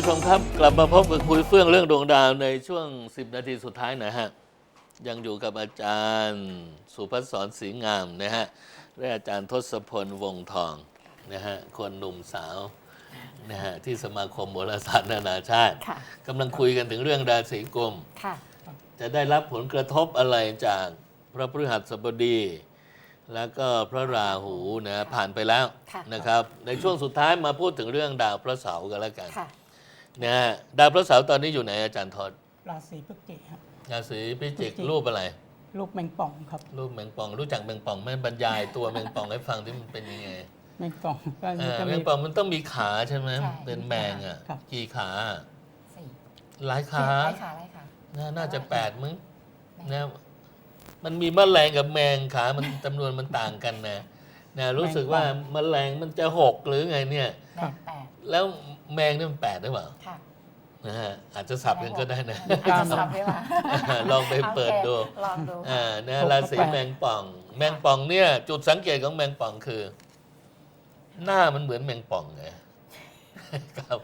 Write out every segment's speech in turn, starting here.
ผู้ชมครับ กลับมาพบกับคุยเฟื่องเรื่องดวงดาวในช่วง 10 นาทีสุดท้ายนะฮะ ยังอยู่กับอาจารย์สุพัฒสอนศรีงามนะฮะ และอาจารย์ทศพลวงศ์ทองนะฮะ คนหนุ่มสาวนะฮะที่สมาคมโหราศาสตร์นานาชาติค่ะ กำลังคุยกันถึงเรื่องราศีกุม ค่ะ จะได้รับผลกระทบอะไรจากพระพฤหัสบดี แล้วก็พระราหูนะผ่านไปแล้วค่ะ นะครับ ในช่วงสุดท้ายมาพูดถึงเรื่องดาวพระเสาร์กันแล้วกัน ค่ะ นะฮะดาวพระเสาร์ตอนนี้อยู่ไหนอาจารย์ทอดราศีพฤศจิกครับ ราศีพิจิกพฤศจิก รูปอะไร ลูกแมงป่องครับ รูปแมงป่องรู้จักแมงป่องไหมบรรยายตัวแมงป่องให้ฟังที่มันเป็นยังไงแมงป่องก็เออจะแมมี งป่องมันต้องมีขาใช่ไหมใช่ เป็นแมงอะครับ กี่ขาสี่หลายขาไร้ขาไร้ขาน่าน่าจะแปดมั้งแมงนะมันมีแมลงกับแมงขามันจำนวนมันต่างกันนะ นะรู้สึกว่าแมลงมันจะหกหรือไงเนี่ยแมงแปดแล้วแมงนี่มันแปดหรือเปล่าค่ะนะฮะอาจจะสับกันก็ได้นะ อาจจะสับได้ป่ะลองไปเปิดดูโอเคลองดูอ่านะราศีแมงป่อง แมงป่องเนี่ย จุดสังเกตของแมงป่องคือ หน้ามันเหมือนแมงป่องไงครับ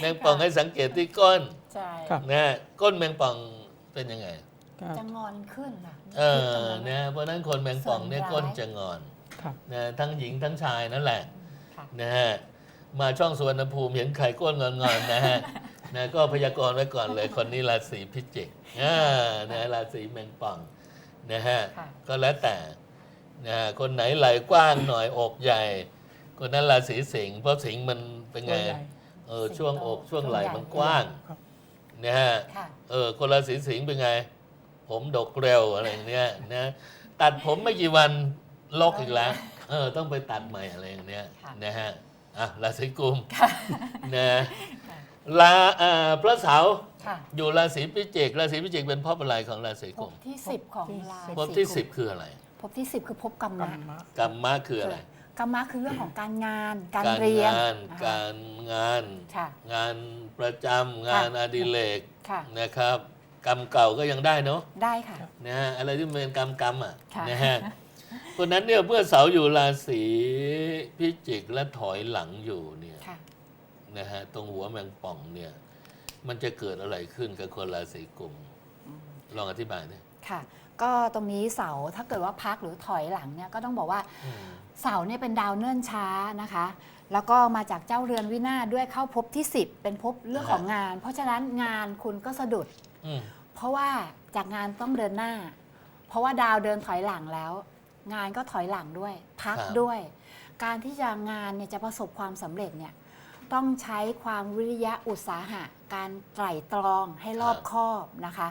แมงป่องให้สังเกตที่ก้นใช่ครับนะก้นแมงป่องเป็นยังไงก็จะงอนขึ้นค่ะเออนะเพราะฉะนั้นคนแมงป่องเนี่ยส่วนร้ายก้นจะงอนครับ นะทั้งหญิงทั้งชายนั่นแหละค่ะนะฮะมาช่องสวนภูมิเห็นใครก้นงอนๆนะฮะนะก็พยากรณ์ไว้ก่อนเลยคนนี้ราศีพิจิกอ่านะราศีแมงป่องนะฮะค่ะ ก็แล้วแต่นะฮะคนไหนไหลกว้างหน่อยอกใหญ่ คนนั้นราศีสิงห์เพราะสิงห์มันเป็นไงตัวใหญ่เออช่วงอกสิงโตช่วงไหล่ช่วงใหญ่มันกว้างครับ นะฮะ ค่ะ เออคนราศีสิงห์เป็นไง ผมดกเร็วอะไรอย่างเนี้ยนะตัดผมไม่กี่วัน ลกอีกแล้ว เออ ต้องไปตัดใหม่อะไรอย่างเนี้ยค่ะ นะฮะ อะราศีกุมค่ะ นะค่ะลาอ่าพระเสาร์ค่ะอยู่ราศีพิจิก ราศีพิจิกเป็นภพอะไรของราศีภกุพมที่สิบของราศีภพที่กุมสิบคืออะไร ภพที่สิบคือภพกรรกรมะรมะ กรรมะคืออะไร กรรมะคือเรื่องของการงาน การการเรียนงาน นะคะการงาน ค่ะ งานประจำงานอดิเรกค่ะ นะครับ กรรมเก่าก็ยังได้เนาะ ได้ค่ะ นะฮะอะไรที่มันเป็นกรรมกรรมอะค่ะ นะฮะ เพราะฉะนั้นเนี่ยเมื่อเสาอยู่ราศีพิจิกและถอยหลังอยู่เนี่ยค่ะ นะฮะตรงหัวแมงป่องเนี่ย มันจะเกิดอะไรขึ้นกับคนราศีกุมลองอธิบายหน่อยค่ะ ก็ตรงนี้เสาถ้าเกิดว่าพักหรือถอยหลังเนี่ยก็ต้องบอกว่าอืมเสาเนี่ยเป็นดาวเนิ่นช้านะคะ แล้วก็มาจากเจ้าเรือนวินาศด้วยเข้าภพที่ 10 เป็นภพเรื่องของงาน เพราะฉะนั้นงานคุณก็สะดุด อืมเพราะว่าจากงานต้องเดินหน้า เพราะว่าดาวเดินถอยหลังแล้ว งานก็ถอยหลังด้วย พักด้วย การที่จะงานเนี่ยจะประสบความสำเร็จเนี่ยต้องใช้ความวิริยะอุตสาหะ การไตร่ตรองให้รอบคอบนะคะ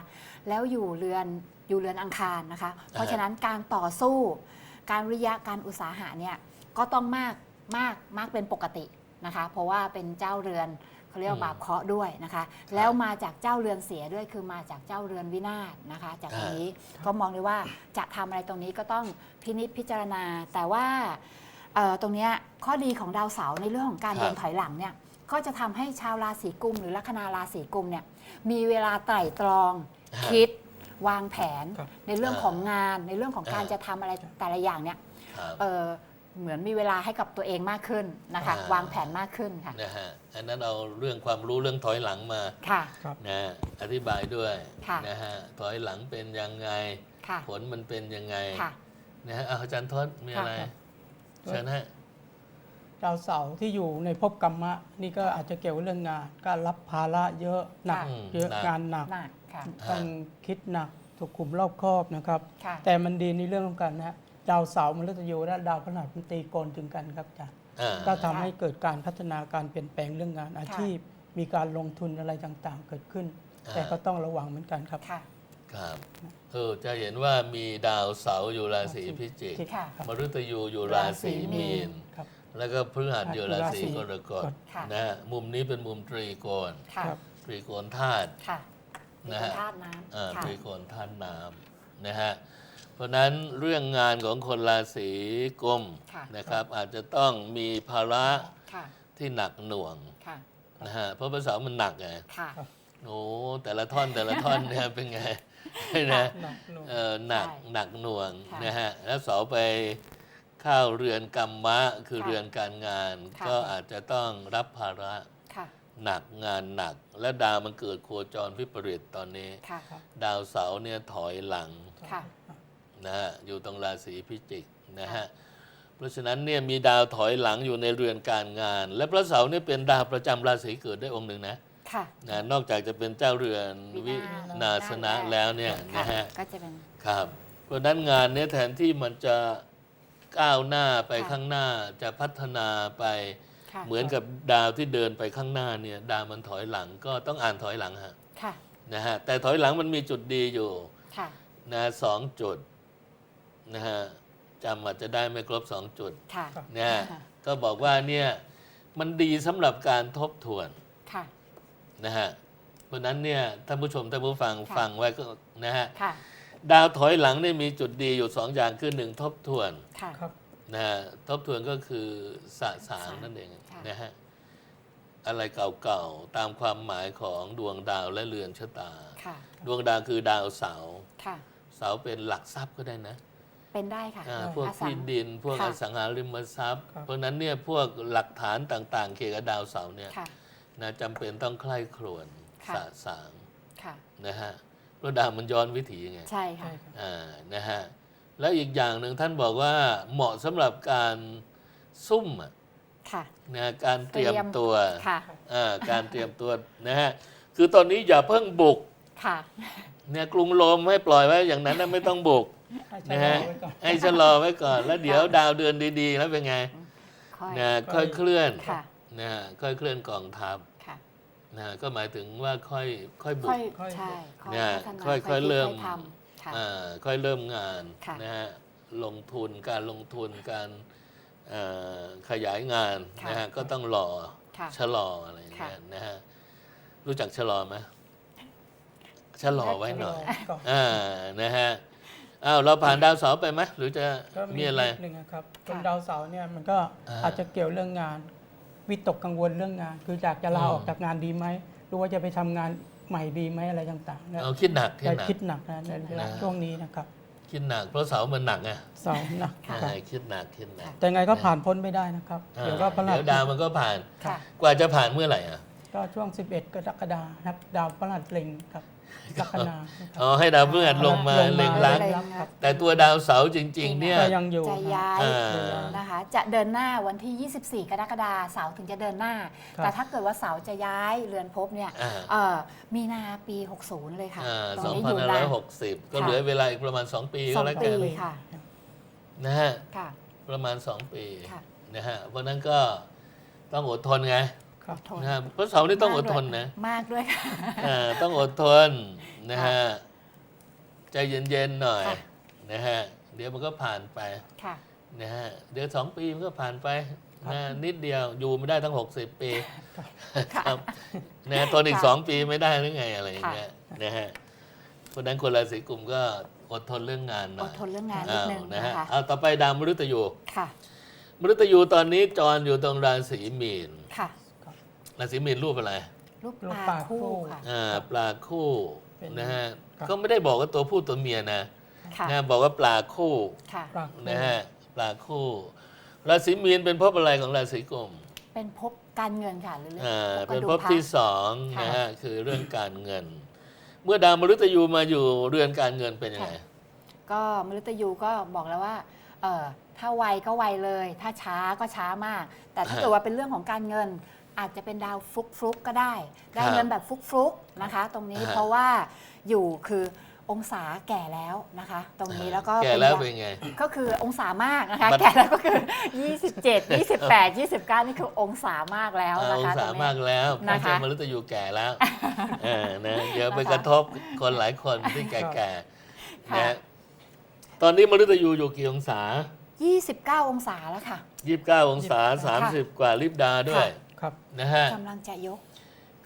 แล้วอยู่เรือนอยู่เรือนอังคารนะคะ เพราะฉะนั้นการต่อสู้ การวิริยะการอุตสาหะเนี่ยก็ต้องมากมากมากเป็นปกตินะคะ เพราะว่าเป็นเจ้าเรือน เขาเรียกว่าบาปเคราะห์ด้วยนะคะ แล้วมาจากเจ้าเรือนเสียด้วยคือมาจากเจ้าเรือนวินาศนะคะ จากตรงนี้ก็มองได้ว่าจะทำอะไรตรงนี้ก็ต้องพินิจพิจารณา แต่ว่าเอ่อตรงเนี้ยข้อดีของดาวเสาร์ในเรื่องของการเดินถอยหลังเนี่ยก็จะทำให้ชาวราศีกุม หรือลัคนาราศีกุมเนี่ยมีเวลาไตร่ตรองคิดวางแผนครับในเรื่องของงานในเรื่องของการอ่าจะทำอะไรแต่ละอย่างเนี่ยครับ เออเหมือนมีเวลาให้กับตัวเองมากขึ้นนะคะอ่าวางแผนมากขึ้นค่ะนะฮะอันนั้นเอาเรื่องความรู้เรื่องถอยหลังมาค่ะครับนะอธิบายด้วยค่ะ นะฮะถอยหลังเป็นยังไง ค่ะผลมันเป็นยังไงค่ะ นะฮะอ้าวอาจารย์ทศมีอะไรครับเชิญฮะดาวเสาร์ที่อยู่ในภพกรรมะ นี่ก็อาจจะเกี่ยวกับเรื่องงานการรับภาระเยอะหนักค่ะเยอะหนักงานหนัก หนักค่ะต้องคิดหนักถูกคุมรอบคอบนะครับ ค่ะ แต่มันดีในเรื่องของการนะ ดาวเสาร์มฤตยูและดาวพฤหัสมันตีโกนถึงกันครับอาจารย์อ่าก็ทำให้เกิดการพัฒนาการเปลี่ยนแปลงเรื่องงานอาชีพ มีการลงทุนอะไรต่างๆ เกิดขึ้นอ่าแต่ก็ต้องระวังเหมือนกันครับ ค่ะ ครับเออจะเห็นว่ามีดาวเสาร์อยู่ราศีพิจิก ค่ะ มฤตยูอยู่ราศีมีน ครับ แล้วก็พฤหัสอยู่ราศีกรกฎค่ะ นะฮะมุมนี้เป็นมุมตรีโกณค่ะ ครับ ตรีโกณธาตุ ค่ะมีนะเป็ฮะนธาตุน้อ่าำค่ะ ตรีโกณธาตุน้ำนะฮะ เพราะฉะนั้นเรื่องงานของคนราศีกุมค่ะนะครับ อาจจะต้องมีภาระค่ะที่หนักหน่วงค่ะนะฮะเพราะภาษามันหนักไงค่ะโอ้แต่ละท่อนแต่ละท่อนเนี่ยเป็นไงนะหนักหน่วงเออหนักใช่หนักหน่วงค่ะนะฮะแล้วเสาไปเข้าเรือนกรรมะคือค่ะเรือนการงานค่ะก็อาจจะต้องรับภาระค่ะหนักงานหนัก และดาวมันเกิดโคจรวิปริตตอนนี้ค่ะดาวเสาร์เนี่ยถอยหลังค่ะ นะฮะอยู่ตรงราศีพิจิกนะฮะเพราะฉะนั้นเนี่ยมีดาวถอยหลังอยู่ในเรือนการงาน และพระเสาร์เนี่ยเป็นดาวประจำราศีเกิดได้องค์หนึ่งนะค่ะนะนอกจากจะเป็นเจ้าเรือนวินาสนะแล้วเนี่ยค่ะนะฮะก็จะเป็นครับเพราะฉะนั้นงานเนี้แทนที่มันจะก้าวหน้าไปค่ะข้างหน้าจะพัฒนาไปค่ะเหมือนกับดาวที่เดินไปข้างหน้าเนี่ยดาวมันถอยหลังก็ต้องอ่านถอยหลังฮะค่ะนะฮะแต่ถอยหลังมันมีจุดดีอยู่ค่ะนะสองจุด นะฮะจำอาจจะได้ไม่ครบสองจุดค่ะนะฮะค่ะ ก็บอกว่าเนี่ยมันดีสำหรับการทบทวนค่ะ นะฮะเพราะฉะนั้นเนี่ยท่านผู้ชมท่านผู้ฟังค่ะ ฟังไว้ก็นะฮะค่ะ ดาวถอยหลังเนี่ยมีจุดดีอยู่สองอย่างคือหนึ่งทบทวน ค่ะ ครับ นะฮะทบทวนก็คือสะสางสะสางนั่นเองค่ะ นะฮะอะไรเก่าๆ ตามความหมายของดวงดาวและเรือนชะตา ค่ะ ดวงดาวคือดาวเสาร์ค่ะ เสาร์เป็นหลักทรัพย์ก็ได้นะ เป็นได้ค่ะอ่าได้พวกอสัง ที่ดินพวกค่ะ อสังหาริมทรัพย์ ครับ เพราะฉะนั้นเนี่ยพวกหลักฐานต่างๆ เกี่ยวกับดาวเสาร์เนี่ยค่ะ นะจำเป็นต้องใคร่ครวญค่ะ สะสางค่ะ นะฮะเพราะดาวมันย้อนวิถีไงใช่ค่ะ ใช่ครับ อ่านะฮะแล้วอีกอย่างหนึ่งท่านบอกว่าเหมาะสำหรับการซุ่มอะค่ะ นะการเตรียมเตรียม ตัวค่ะ อ่าการเตรียมตัวนะฮะคือตอนนี้อย่าเพิ่งบุกค่ะ เนี่ยกรุงโรมให้ปล่อยไว้อย่างนั้นนะไม่ต้องบุกให้ชะ นะลอฮะไว้ก่อนให้ชะลอไว้ก่อน แล้วเดี๋ยวดาวเดือนดีๆ แล้วเป็นไงค่อยนะค่อยเคลื่อนค่ะนะฮะค่อยเคลื่อนกองทัพค่ะนะฮะก็หมายถึงว่าค่อยค่อยบุค่กอยค่อยใช่ค่อยเนี่ยพัฒนาค่อยค่อยๆเริ่มคิดค่อยทำค่ะอ่าค่อยเริ่มงานค่ะนะฮะลงทุนการลงทุนการเอ่อขยายงานค่ะนะฮะก็ต้องรอค่ะ ชะลออะไรอย่างเงี้ยค่ะนะฮะรู้จักชะลอไหมชะลอไว้หน่อย ก่อน อ่า นะฮะ อ้าวเราผ่านดาวเสาร์ไปไหมหรือจะก็มีอะไร นิดหนึ่งนะครับคนค่ะดาวเสาร์เนี่ยมันก็อ่า อาจจะเกี่ยวเรื่องงานวิตกกังวลเรื่องงาน คืออยากจะลาอืมออกจากงานดีไหมหรือว่าจะไปทำงานใหม่ดีไหมอะไรต่างๆเนี่ยเอาคิดหนักคิดจะหนัก คิดหนักนะในเวลานะช่วงนี้นะครับคิดหนักเพราะเสาร์มันหนักไงเสาร์หนักค่ะครับอ่าคิดหนักคิดหนักแต่ไงก็ผ่านพ้นไม่ได้นะครับ อ่าเดี๋ยวก็พลัดเดี๋ยวดาวมันก็ผ่าน ค่ะ กว่าจะผ่านเมื่อไหร่อะก็ช่วง 11กรกฎาคมครับดาวพฤหัสเล็งครับ ลัคนานะครับอ๋อให้ดาวพฤหัสลงมาลงมาเล็งลักษณ์เล็ครับแต่ตัวดาวเสาร์จริง ๆ เนี่ย ก็ยังอยู่จะครับย้ายอ่า นะคะ จะเดินหน้าวันที่ 24 กรกฎาคมเสาร์ถึงจะเดินหน้าครับแต่ถ้าเกิดว่าเสาร์จะย้ายเรือนภพเนี่ยอ่าเอ่อมีนาปี 60 เลยค่ะอ่าตรสองนี้พัอนยู่ห้าร้นาอยนหกสิบก็ค่ะ เหลือเวลาอีกประมาณ 2 ปีสก็องแล้วปีกันค่ะ นะฮะ ค่ะ ประมาณ 2 ปีค่ะ นะฮะ เพราะฉะนั้นก็ต้องอดทนไง ครับทนนะฮะเพราะเสาร์นี่ต้องอดทนนะมากด้วยค่ะอ่าต้องอดทนนะฮะใจเย็นๆหน่อยค่ะนะฮะเดี๋ยวมันก็ผ่านไปค่ะนะฮะเดี๋ยวสองปีมันก็ผ่านไปนะนิดเดียวอยู่ไม่ได้ทั้ง 60 ปีครับนะทนอีกค่ะสองปีไม่ได้หรือไงอะไรอย่างเงี้ยนะฮะเพราะฉะนั้นคนราศีกุมก็อดทนเรื่องงานหอน่อดยทนเรื่องงานนิดนึงอ้าวนะนะฮะคะเอาต่อไปดาวมฤตยูค่ะมฤตยูตอนนี้จรอยู่ตรงราศีมีนค่ะ ราศีมีนรูปอะไรรูปรูปปปลาลาคู่คู่ค่ะ อ่าปลาคู่เป็นนะฮะครับ ก็ไม่ได้บอกว่าตัวผู้ตัวเมียนะค่ะ นะบอกว่าปลาคู่ค่ะ ปลาคู่นะฮะปลาคู่ราศีมีนเป็นภพอะไรของราศีกุมเป็นภพการเงินค่ะหรือเรื่องอ่าภพกเป็ระนดูภกพพระที่สองค่ะนะฮะคือเรื่องการเงิน เมื่อดาวมฤตยูมาอยู่เรือนการเงินเป็นยังไง ก็มฤตยูก็บอกแล้วว่าเออถ้าไวก็ไวเลย ถ้าช้าก็ช้ามาก แต่ถ้าฮะเกิดว่าเป็นเรื่องของการเงิน อาจจะเป็นดาวฟลุกฟลุกๆก็ได้ ได้ครับเงินแบบฟลุกฟลุกๆนะคะ ตรงนี้ฮะเพราะว่าอยู่คือองศาแก่แล้วนะคะ ตรงนี้แล้วก็แก่แล้วดาเป็นไง ก็คือองศามากนะคะบัดแก่แล้วก็คือ 27 28 29 นี่คือองศามากแล้วอ่านะองคะศาตรงนี้ มากแล้วเพนะราะคะ เจ้ามฤตยูแก่แล้วเออนะเดี๋ยวไปนะคะกระทบคนหลายคนที่แก่ๆค่ะนะฮะตอนนี้มฤตยูอยู่กี่องศา 29 องศาแล้วค่ะ 29 องศา 30 กว่าลิบดาด้วย ค รับนะฮะกำลังจะยก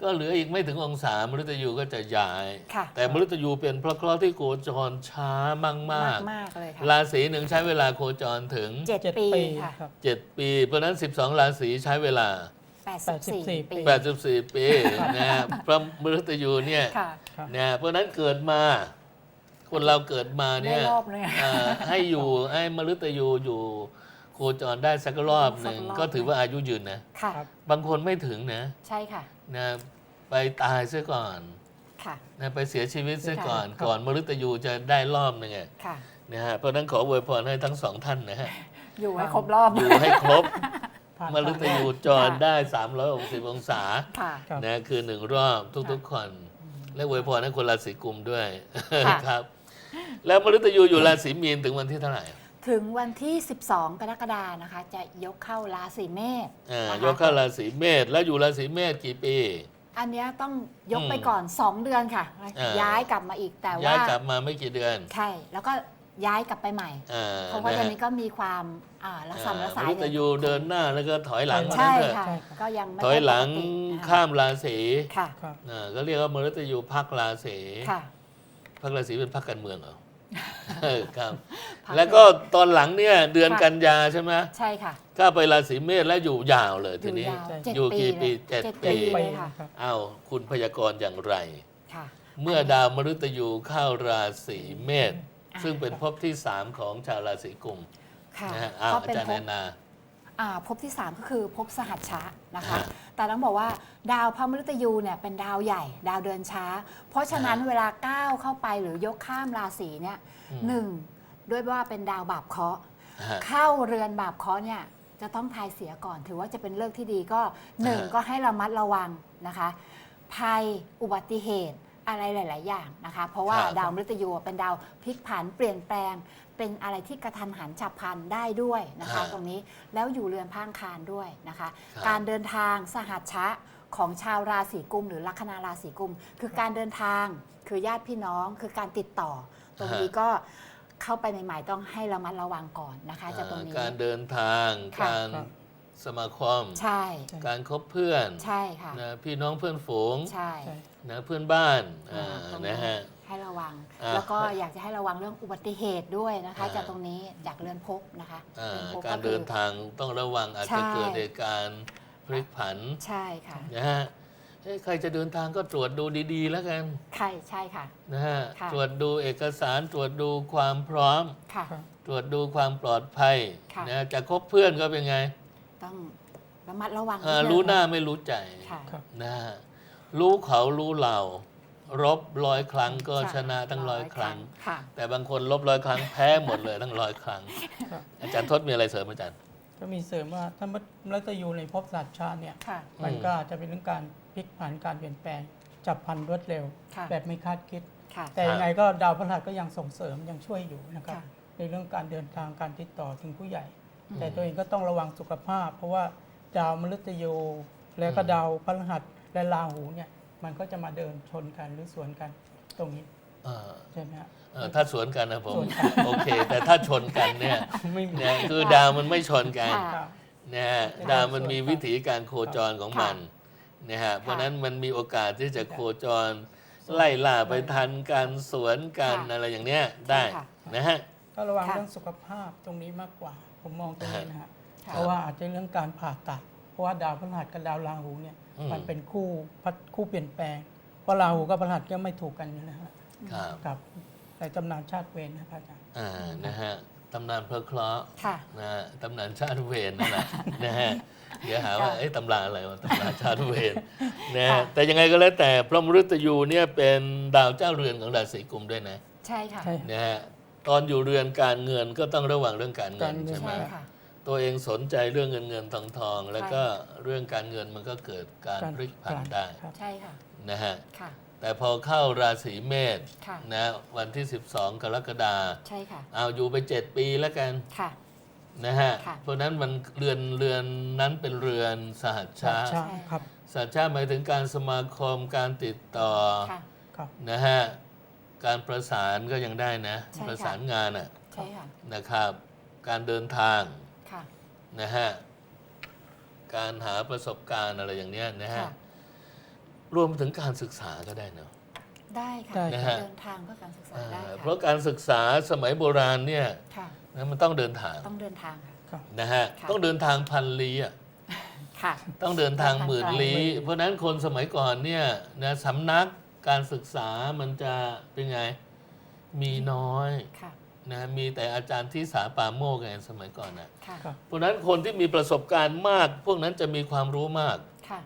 ก็เหลืออีกไม่ถึงองศามฤตยูก็จะย้าย ค่ะ แต่มฤตยูเป็นเพราะเคราะห์ที่โคจรช้ามากมากมากๆเลยค่ะๆราศีหนึ่งใช้เวลาโคจรถึง เจ็ดเจ็ดปีปีค่ะครับ 7 ปี เพราะฉะนั้น 12 ราศีใช้เวลา84 ปี 84 ปีนะฮะพระมฤตยูเนี่ย ค่ะ นะเพราะฉะนั้นเกิดมา คนเราเกิดมาเนี่ยได้รอบเลยอะ เอ่อให้อยู่ให้มฤตยูอยู่ โคจรได้สักรอบหนึ่งสักรอบ ก็ถือว่าอายุยืนนะ ค่ะ ครับ บางคนไม่ถึงนะใช่ค่ะ นะไปตายซะก่อนค่ะ นะไปเสียชีวิตซะก่อนค่ะก่อนมฤตยูจะได้รอบหนึงไงค่ะ นะฮะเพราะฉะนั้นขออวยพรให้ทั้งสองท่านนะฮะ อยู่ให้ครบรอบ อยู่ให้ครบ ผ่านมฤตยูจรได้ 360 องศา ค่ะ ครับ นะคือหนึ่งรอบทุกๆคน และอวยพรให้คนราศีกุมด้วยค่ะ ครับ แล้วมฤตยูอยู่ราศีมีนถึงวันที่เท่าไหร่ ถึงวันที่ 12 กรกฎานะคะ จะยกเข้าราศีเมษอ่านะคะยกเข้าราศีเมษแล้วอยู่ราศีเมษกี่ปี อันเนี้ยต้องยกอืมไปก่อน 2 เดือนค่ะ อ่า ย้ายกลับมาอีกแต่ย้าว่ายกลับมาไม่กี่เดือนใช่แล้วก็ย้ายกลับไปใหม่ อ่าเพราะว่านะตอนฮะนี้ก็มีความอ่าละสัมละสาอ่ยมฤตยูเดินหน้าแล้วก็ถอยหลังใช่ว่างั้นเถอะค่ะ ใช่ครับ ก็ยังไม่ถอยหลังปกตินะคะข้ามราศีค่ะครับ อ่าก็เรียกว่ามฤตยูพักราศีค่ะ พักราศีเป็นพักการเมืองเหรอเออ ครับพักแล้วก็ตอนหลังเนี่ยเดือนค่ะกันยาใช่ไหมใช่ค่ะ ก็ไปราศีเมษแล้วอยู่ยาวเลยอทียู่นี้ยาวใช่เจ็ดอยู่ปีกี่ปีเลยเจ็ดเจ็ดปีปีไปเลยค่ะครับอ้าวคุณพยากรณ์อย่างไรค่ะเมื่อดาวมฤตยูเข้าราศีเมษอ่าซึ่งเป็นภพที่สามของชาวราศีกุมค่ะนะฮะอ้าวก็อาเป็นจารย์ภแนพนา อ่าภพที่ 3 ก็คือภพสหัชชะนะคะ ฮะ แต่ต้องบอกว่าดาวพระมฤตยูเนี่ยเป็นดาวใหญ่ ดาวเดินช้า เพราะฉะนั้นฮะเวลาก้าวเข้าไปหรือยกข้ามราศีเนี่ยอืมหนึ่งด้วยว่าเป็นดาวบาปเคราะห์ ฮะ เข้าเรือนบาปเคราะห์เนี่ยจะต้องทายเสียก่อน ถือว่าจะเป็นเลิกที่ดีก็หนึ่งฮะก็ให้ระมัดระวังนะคะ ภัยอุบัติเหตุ อะไรหลาย ๆ อย่างนะคะ เพราะว่าครับดาวมฤตยูเป็นดาวพลิกผันเปลี่ยนแปลง เป็นอะไรที่กระทันหันฉับพลันได้ด้วยนะคะตรงนี้แล้วอยู่เรือนพางคารด้วยนะคะ ครับ การเดินทางสหัชชะของชาวราศีกุม หรือลัคนาราศีกุม คือการเดินทางคือญาติพี่น้อง คือการติดต่อ ตรงนี้ก็เข้าไปใหม่ๆต้องให้ระมัดระวังก่อนนะคะจากตรงนี้ การเดินทาง ค่ะ การครับ สมาคม ใช่ การคบเพื่อนใช่ค่ะ นะพี่น้องเพื่อนฝูง ใช่ ใช่ นะเพื่อนบ้านอ่าอ่าตรงนะฮะ ให้ระวัง อ่าแล้วก็อยากจะให้ระวังเรื่องอุบัติเหตุด้วยนะคะ อ่า จากตรงนี้จากเรือนภพนะคะอ่าเรือนภพการคือ เดินทางต้องระวังอาจจะใช่ เกิดเหตุการณ์พลิกผันใช่ค่ะนะฮะเอ้ยใครจะเดินทางก็ตรวจดูดีๆ แล้วกันใช่ใช่ค่ะ นะฮะค่ะ ตรวจดูเอกสารตรวจดูความพร้อม ค่ะครับตรวจดูความปลอดภัยค่ะ นะจะคบเพื่อนก็เป็นไงต้องระมัดระวังอ่าดงรู้หน้าไม่รู้ใจค่ะ ครับ นะฮะ รู้เขารู้เรา รบร้อยครั้งก็ใชนะตั้งร้อยครั้ง ค่ะแต่บางคนลบร้อยครั้งแพ้หมดเลยตั้งร้อยครั้งครับอาจารย์ทศมีอะไรเสริมอาจารย์ ก็มีเสริมว่าถ้ามฤตยูในภพสัตว์ชาติเนี่ย ค่ะ มันอืมก็อาจจะเป็นเรื่องการพลิกผันการเปลี่ยนแปลงจับพลันรวดเร็ว ค่ะ แบบไม่คาดคิด ค่ะ แต่ยังไงก็ดาวพฤหัสก็ยังส่งเสริมยังช่วยอยู่นะครับ ค่ะ ในเรื่องการเดินทางการติดต่อถึงผู้ใหญ่อืมแต่ตัวเองก็ต้องระวังสุขภาพ เพราะว่าดาวมฤตยูและก็อืมดาวพฤหัส และราหูเนี่ยมันก็จะมาเดินชนกันหรือสวนกันตรงนี้เออใช่ไหมฮะ เออถ้าสวนกันนะผมสวนกัน โอเค แต่ถ้าชนกันเนี่ยไม่มีเนี่ยคือดาวมันไม่ชนกันค่ะ ครับ นะฮะค่ะดาวมันมีวิถีการโคจรของมันนะฮะเพราะฉะนั้นค่ะมันมีโอกาสที่จะโคจร ไล่ล่าไปทันกันสวนกันค่ะอะไรอย่างเนี้ยได้ค่ะ นะฮะ ก็ระวังค่ะเรื่องสุขภาพตรงนี้มากกว่า ผมมองตรงนี้นะฮะ ค่ะ เพราะว่าอาจจะเรื่องการผ่าตัดเพ ราะว่าดาวพฤหัสกับดาวราหูเนี่ยอืม มันเป็นคู่พัดคู่เปลี่ยนแปลงเพราะราหูกับพฤหัสก็ไม่ถูกกันอยู่นะฮะครับกับในตำนานชาติเวรนะครับอาจารย์ อ่านะฮะตำนานเพลเคราะห์ค่ะ นะฮะตำนานชาติเวรนั่นแหละ นะฮะเดี๋ยวหาว่าค่ะเอ้ยตำราอะไรวะตำราชาติเวรนะฮะค่ะ แต่ยังไงก็แล้วแต่พระมฤตยูเนี่ยเป็นดาวเจ้าเรือนของราศีกุมด้วยนะ ใช่ค่ะ ใช่ นะฮะตอนอยู่เรือนการเงินก็ต้องระวังเรื่องการเงินการเงิน ใช่ไหมใช่ค่ะ ตัวเองสนใจเรื่องเงินเงินทองทอง แล้วก็เรื่องการเงินมันก็เกิดการการพลิกผันได้ครับใช่ค่ะนะฮะค่ะแต่พอเข้าราศีเมษค่ะนะวันที่ 12 กรกฎาใช่ค่ะเอาอยู่ไป 7 ปีแล้วกันค่ะนะฮะค่ะเพราะฉะนั้นมันเรือนเรือนนั้นเป็นเรือนสหัชชาใช่ครับสหัชชาหมายถึงการสมาคมการติดต่อค่ะครับนะฮะการประสานก็ยังได้นะใช่ค่ะประสานงานอะใช่ค่ะนะครับ การเดินทางค่ะ นะฮะการหาประสบการณ์อะไรอย่างเนี้ยนะฮะค่ะ รวมถึงการศึกษาก็ได้เนอะได้ค่ะได้นะฮะเดินทางเพื่อการศึกษาอ่าได้เพค่ะราะการศึกษาสมัยโบราณเนี่ยค่ะ นะมันต้องเดินทางต้องเดินทางค่ะ ครับ นะฮะค่ะ ต้องเดินทางพันลี้อะค่ะ ต้องเดินทางหมื่นเดินทางไกลลี้เพราะฉะนั้นคนสมัยก่อนเนี่ยนะสำนักการศึกษามันจะเป็นไงมีน้อย ค่ะ นะมีแต่อาจารย์ที่สาปาโมกไงสมัยก่อนนะค่ะ ครับ เพราะฉะนั้นคนที่มีประสบการณ์มาก พวกนั้นจะมีความรู้มากค่ะ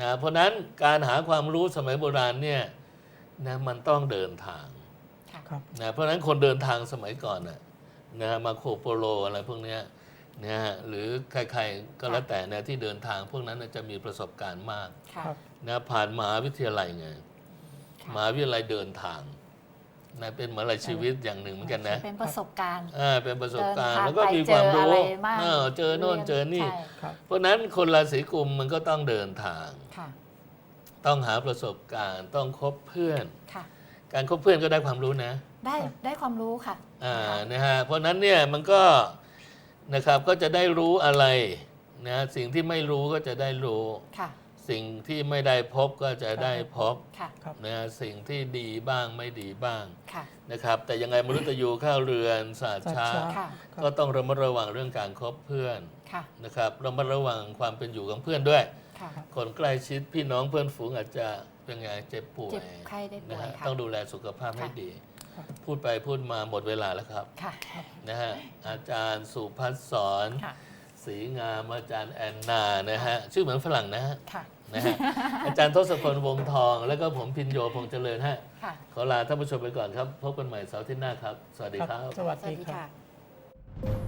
นะเพราะฉะนั้นการหาความรู้สมัยโบราณเนี่ยนะมันต้องเดินทางค่ะ ครับ นะเพราะฉะนั้นคนเดินทางสมัยก่อนน่ะนะมาโคโปโลอะไรพวกเนี้ยนะฮะหรือใครๆก็แล้วแต่นะที่เดินทางพวกนั้นน่ะจะมีประสบการณ์มาก ค่ะครับนะผ่านมหาวิทยาลัยไงค่ะมหาวิทยาลัยเดินทาง นะเป็นเหมือนอะไรชีวิตอย่างหนึ่งเหมือนกันนะเป็นประสบการณ์อ่าเป็นประสบการณ์เดินทางแล้วก็มีความรู้ไปเจออะไรบ้างเออเจอโน่นเจอนี่ใช่ครับเพราะฉะนั้นคนราศีกุมมันก็ต้องเดินทางค่ะต้องหาประสบการณ์ ต้องคบเพื่อนค่ะการคบเพื่อนก็ได้ความรู้นะ ได้ได้ความรู้ค่ะอ่าค่ะนะฮะเพราะฉะนั้นเนี่ยมันก็นะครับก็จะได้รู้อะไรนะสิ่งที่ไม่รู้ก็จะได้รู้ค่ะ สิ่งที่ไม่ได้พบก็จะได้พบค่ะครับนะฮะสิ่งที่ดีบ้างไม่ดีบ้างค่ะนะครับ แต่ยังไงมนุษย์ยูเข้าเรือนศาสตร์ช้า ศาสตร์ค่ะครับ ก็ต้องระมัดระวังเรื่องการคบเพื่อนค่ะนะครับระมัดระวังความเป็นอยู่ของเพื่อนด้วย ค่ะคนใกล้ชิดพี่น้องเพื่อนฝูงอาจจะเป็นไงเจ็บป่วเจ็ยบไข้ได้ป่นะวยฮะค่ะ ต้องดูแลสุขภาพให้ค่ะ ดี ครับ พูดไปพูดมาหมดเวลาแล้วครับค่ะ นะฮะอาจารย์สุพัฒน์สอนค่ะศรีงามอาจารย์แอนนานะฮะชื่อเหมือนฝรั่งนะฮะ ค่ะ นะฮะ อาจารย์ทศพลวงทอง แล้วก็ผมพินโยพงษ์เจริญฮะ ค่ะ ขอลาท่านผู้ชมไปก่อนครับ พบกันใหม่เสาร์อาที่หน้าครับ สวัสดีครับ สวัสสวัสดีดีครับ ค่ะ